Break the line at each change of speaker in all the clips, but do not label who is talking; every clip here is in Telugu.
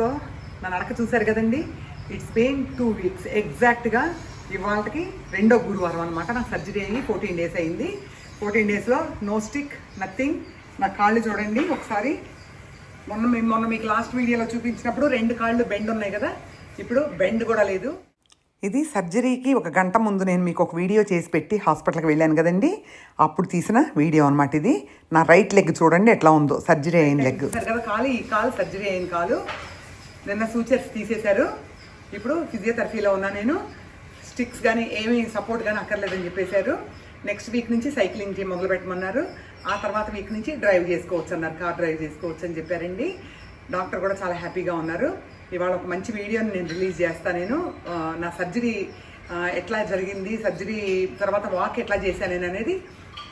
సో నా నడక చూశారు కదండి. ఇట్స్ పెయిన్ టూ వీక్స్ ఎగ్జాక్ట్గా ఇవాళకి రెండో గురువారం అనమాట నాకు సర్జరీ అయ్యి ఫోర్టీన్ డేస్ అయింది. ఫోర్టీన్ డేస్లో నో స్టిక్ నథింగ్ నా కాళ్ళు చూడండి ఒకసారి. మొన్న మేము మొన్న మీకు లాస్ట్ వీడియోలో చూపించినప్పుడు రెండు కాళ్ళు బెండ్ ఉన్నాయి కదా. ఇప్పుడు బెండ్ కూడా లేదు. ఇది సర్జరీకి ఒక గంట ముందు నేను మీకు ఒక వీడియో చేసి పెట్టి హాస్పిటల్కి వెళ్ళాను కదండి. అప్పుడు తీసిన వీడియో అనమాట ఇది. నా రైట్ లెగ్ చూడండి ఎట్లా ఉందో. సర్జరీ అయిన లెగ్ కదా కాలు ఈ కాలు సర్జరీ అయిన కాలు. నిన్న సూచర్స్ తీసేశారు. ఇప్పుడు ఫిజియోథెరపీలో ఉన్నా నేను. స్టిక్స్ కానీ ఏమీ సపోర్ట్ కానీ అక్కర్లేదని చెప్పేశారు. నెక్స్ట్ వీక్ నుంచి సైక్లింగ్ చే- మొదలు పెట్టమన్నారు. ఆ తర్వాత వీక్ నుంచి డ్రైవ్ చేసుకోవచ్చు అన్నారు. కార్ డ్రైవ్ చేసుకోవచ్చు అని చెప్పారండి. డాక్టర్ కూడా చాలా హ్యాపీగా ఉన్నారు. ఇవాళ ఒక మంచి వీడియోని నేను రిలీజ్ చేస్తాను నేను. నా సర్జరీ ఎట్లా జరిగింది సర్జరీ తర్వాత వాక్ ఎట్లా చేశాను నేను అనేది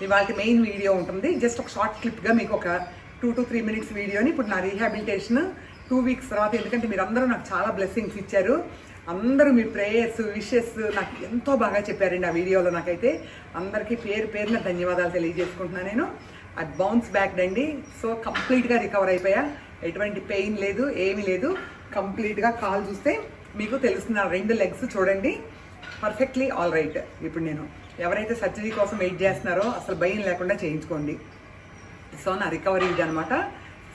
ఇవాళ మెయిన్ వీడియో ఉంటుంది. జస్ట్ ఒక షార్ట్ క్లిప్గా మీకు ఒక టూ టు త్రీ మినిట్స్ వీడియోని ఇప్పుడు నా రీహాబిలిటేషన్ టూ వీక్స్ తర్వాత ఎందుకంటే మీరు అందరూ నాకు చాలా బ్లెస్సింగ్స్ ఇచ్చారు. అందరూ మీ ప్రేయర్స్ విషెస్ నాకు ఎంతో బాగా చెప్పారండి ఆ వీడియోలో నాకైతే. అందరికీ పేరు పేరున ధన్యవాదాలు తెలియజేసుకుంటున్నాను నేను. అది బౌన్స్ బ్యాక్ అండి. సో కంప్లీట్గా రికవర్ అయిపోయా. ఎటువంటి పెయిన్ లేదు ఏమీ లేదు. కంప్లీట్గా కాల్ చూస్తే మీకు తెలుస్తున్న రెండు లెగ్స్ చూడండి. పర్ఫెక్ట్లీ ఆల్ రైట్ ఇప్పుడు నేను ఎవరైతే సర్జరీ కోసం వెయిట్ చేస్తున్నారో అసలు భయం లేకుండా చేయించుకోండి. సో నా రికవరీ ఇది అనమాట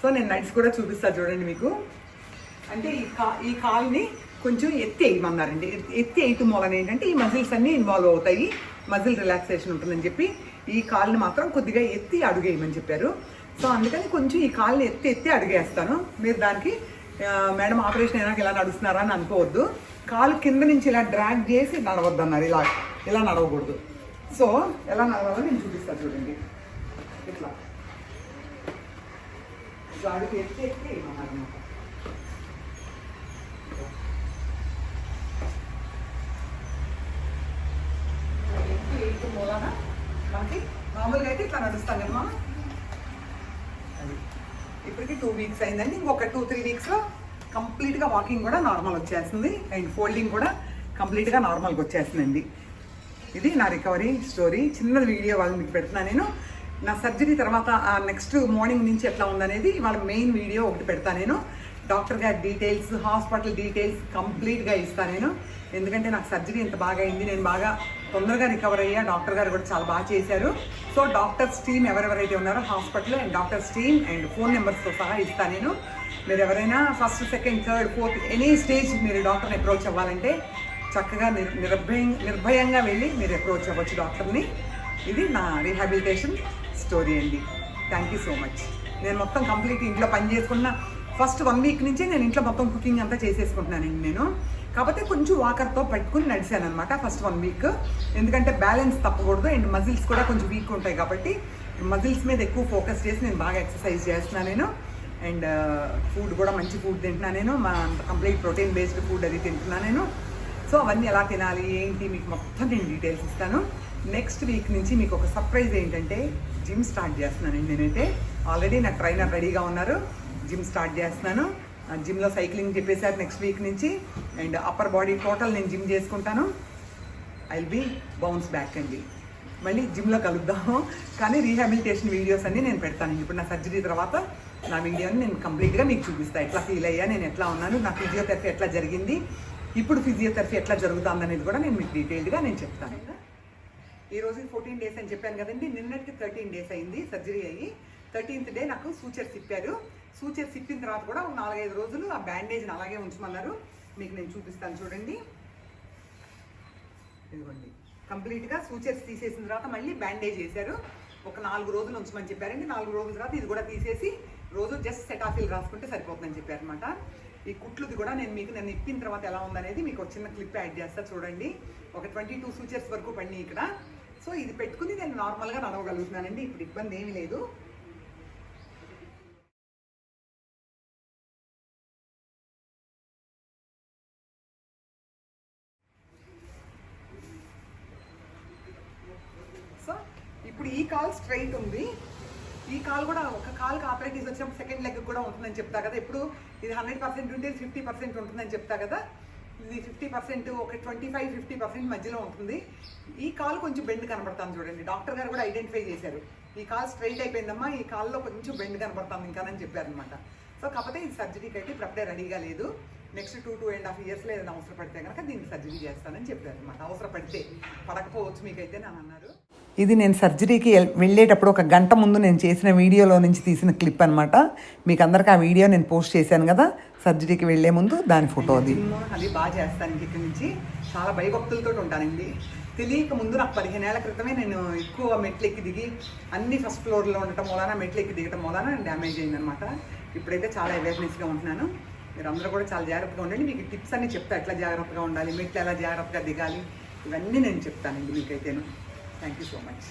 సో నేను నైట్స్ కూడా చూపిస్తాను చూడండి మీకు. అంటే ఈ కా ఈ కాల్ని కొంచెం ఎత్తి వేయమన్నారండి. ఎత్తి వేయటం మూలన ఏంటంటే ఈ మజిల్స్ అన్నీ ఇన్వాల్వ్ అవుతాయి. మజిల్ రిలాక్సేషన్ ఉంటుందని చెప్పి ఈ కాల్ని మాత్రం కొద్దిగా ఎత్తి అడుగేయమని చెప్పారు. సో అందుకని కొంచెం ఈ కాల్ని ఎత్తి ఎత్తి అడుగేస్తాను. మీరు దానికి మేడం ఆపరేషన్ అయినాక ఇలా నడుస్తున్నారా అని అనుకోవద్దు. కాలు కింద నుంచి ఇలా డ్రాగ్ చేసి నడవద్దు అన్నారు ఇలా ఇలా నడవకూడదు. సో ఎలా నడవాలో నేను చూపిస్తాను చూడండి. ఇట్లా. అడుగు ఎత్తి ఎత్తి వేయమన్నారు ఎత్తి వేయటం మూలన మనకి మామూలుగా అయితే ఇట్లా నడుస్తాం కదా మనం అది. ఇప్పటికి టూ వీక్స్ అయిందండి. ఇంకొక టూ త్రీ వీక్స్లో కంప్లీట్గా వాకింగ్ కూడా నార్మల్ వచ్చేస్తుంది. అండ్ ఫోల్డింగ్ కూడా కంప్లీట్గా నార్మల్గా వచ్చేస్తుందండి. ఇది నా రికవరీ స్టోరీ చిన్న వీడియో వాళ్ళు మీకు పెడుతున్నాను నేను. నా సర్జరీ తర్వాత నెక్స్ట్ మార్నింగ్ నుంచి ఎట్లా ఉందనేది వాళ్ళ మెయిన్ వీడియో ఒకటి పెడతాను నేను. డాక్టర్ గారి డీటెయిల్స్ హాస్పిటల్ డీటెయిల్స్ కంప్లీట్గా ఇస్తాను నేను. ఎందుకంటే నాకు సర్జరీ ఇంత బాగా అయింది నేను బాగా తొందరగా రికవర్ అయ్యా. డాక్టర్ గారు కూడా చాలా బాగా చేశారు. సో డాక్టర్స్ టీమ్ ఎవరెవరైతే ఉన్నారో hospital and doctors team and phone నెంబర్స్తో సహా ఇస్తాను నేను. మీరు ఎవరైనా first second third fourth any stage మీరు డాక్టర్ని అప్రోచ్ అవ్వాలంటే చక్కగా నిర్ నిర్భయం నిర్భయంగా వెళ్ళి మీరు అప్రోచ్ అవ్వచ్చు డాక్టర్ని ఇది నా రీహాబిలిటేషన్ స్టోరీ అండి. థ్యాంక్ యూ సో మచ్ నేను మొత్తం కంప్లీట్ ఇంట్లో పని చేసుకున్న ఫస్ట్ వన్ వీక్ నుంచే నేను ఇంట్లో మొత్తం కుకింగ్ అంతా చేసేసుకుంటున్నానండి నేను. కాకపోతే కొంచెం వాకర్తో పెట్టుకుని నడిచాను అనమాట ఫస్ట్ వన్ వీక్ ఎందుకంటే బ్యాలెన్స్ తప్పకూడదు అండ్ మజిల్స్ కూడా కొంచెం వీక్ ఉంటాయి కాబట్టి మజిల్స్ మీద ఎక్కువ ఫోకస్ చేసి నేను బాగా ఎక్సర్సైజ్ చేస్తున్నాను నేను. అండ్ ఫుడ్ uh, కూడా మంచి ఫుడ్ తింటున్నాను నేను. మా కంప్లీట్ ప్రోటీన్ బేస్డ్ ఫుడ్ అది తింటున్నాను నేను. సో అవన్నీ ఎలా తినాలి ఏంటి మీకు మొత్తం నేను డీటెయిల్స్ ఇస్తాను. నెక్స్ట్ వీక్ నుంచి మీకు ఒక సర్ప్రైజ్ ఏంటంటే జిమ్ స్టార్ట్ చేస్తున్నానండి నేనైతే. ఆల్రెడీ నా ట్రైనర్ రెడీగా ఉన్నారు. జిమ్ స్టార్ట్ చేస్తున్నాను. ఆ జిమ్లో సైక్లింగ్ చెప్పేశారు నెక్స్ట్ వీక్ నుంచి. అండ్ అప్పర్ బాడీ టోటల్ నేను జిమ్ చేసుకుంటాను. ఐ విల్ బౌన్స్ బ్యాక్ అండి. మళ్ళీ జిమ్లో కలుద్దాము. కానీ రీహాబిలిటేషన్ వీడియోస్ అన్ని నేను పెడతాను. ఇప్పుడు నా సర్జరీ తర్వాత నా వీడియోని నేను కంప్లీట్గా మీకు చూపిస్తాను ఎట్లా ఫీల్ అయ్యా నేను ఎట్లా ఉన్నాను నా ఫిజియోథెరపీ ఎట్లా జరిగింది ఇప్పుడు ఫిజియోథెరపీ ఎట్లా జరుగుతుందనేది కూడా నేను మీకు డీటెయిల్డ్గా నేను చెప్తాను. ఈ రోజు ఫోర్టీన్ డేస్ అని చెప్పాను కదండి నిన్నటికి థర్టీన్ డేస్ అయింది సర్జరీ అయ్యి థర్టీన్త్ డే నాకు సూచర్స్ సిప్పారు సూచర్స్ సిప్పిన తర్వాత కూడా ఒక నాలుగైదు రోజులు ఆ బ్యాండేజ్ని అలాగే ఉంచమన్నారు. మీకు నేను చూపిస్తాను చూడండి. ఇదిగోండి. కంప్లీట్గా సూచర్స్ తీసేసిన తర్వాత మళ్ళీ బ్యాండేజ్ చేశారు ఒక నాలుగు రోజులు ఉంచమని చెప్పారండి. నాలుగు రోజుల తర్వాత ఇది కూడా తీసేసి రోజు జస్ట్ సెటాఫిల్ రాసుకుంటే సరిపోతుందని చెప్పారనమాట ఈ కుట్లుది కూడా నేను మీకు నేను ఇప్పిన తర్వాత ఎలా ఉందనేది మీకు చిన్న క్లిప్ యాడ్ చేస్తా చూడండి. ఒక ట్వంటీ టూ సూచర్స్ వరకు పడినాయి ఇక్కడ. సో ఇది పెట్టుకుని నేను నార్మల్గా నడవగలుగుతున్నానండి. ఇప్పుడు ఇబ్బంది ఏమీ లేదు. సో ఇప్పుడు ఈ కాల్ స్ట్రైట్ ఉంది. ఈ కాల్ కూడా ఒక కాల్కి ఆపరేటివ్ వచ్చినప్పుడు సెకండ్ లెగ్ కూడా ఉంటుందని చెప్తా కదా. ఇప్పుడు ఇది హండ్రెడ్ పర్సెంట్ ఉంటే ఫిఫ్టీ పర్సెంట్ ఉంటుందని చెప్తా కదా. ఇది ఫిఫ్టీ పర్సెంట్ ఒక ట్వంటీ ఫైవ్ ఫిఫ్టీ పర్సెంట్ మధ్యలో ఉంటుంది. ఈ కాల్ కొంచెం బెండ్ కనబడతాను చూడండి. డాక్టర్ గారు కూడా ఐడెంటిఫై చేశారు. ఈ కాల్ స్ట్రైట్ అయిపోయిందమ్మా ఈ కాల్లో కొంచెం బెండ్ కనబడతాను ఇంకా అని చెప్పారనమాట సో కాకపోతే ఈ సర్జరీకి అయితే ప్రపడే రెడీగా లేదు. Next two two and half ఇయర్స్లో ఏదైనా అవసరం పడితే కనుక దీనికి సర్జరీ చేస్తానని చెప్పారు అనమాట అవసరపడితే పడకపోవచ్చు మీకైతే నన్ను అన్నారు. ఇది నేను సర్జరీకి వెళ్ళేటప్పుడు ఒక గంట ముందు నేను చేసిన వీడియోలో నుంచి తీసిన క్లిప్ అనమాట మీకు అందరికి ఆ వీడియో నేను పోస్ట్ చేశాను కదా సర్జరీకి వెళ్ళే ముందు దాని ఫోటో అది. అది బాగా చేస్తాను ఇంక ఇక్కడి నుంచి. చాలా భయభక్తులతో ఉంటానండి తెలియక ముందు నాకు పదిహేను ఏళ్ళ క్రితమే నేను ఎక్కువ మెట్లు ఎక్కి దిగి అన్ని ఫస్ట్ ఫ్లోర్లో ఉండటం వలన మెట్లు ఎక్కి దిగటం వలన డ్యామేజ్ అయిందనమాట ఇప్పుడైతే చాలా అవేర్నెస్గా ఉంటున్నాను. మీరు అందరూ కూడా చాలా జాగ్రత్తగా ఉండండి. మీకు టిప్స్ అన్ని చెప్తా. ఎట్లా జాగ్రత్తగా ఉండాలి మెట్లు ఎలా జాగ్రత్తగా దిగాలి ఇవన్నీ నేను చెప్తానండి మీకైతేను. Thank you so much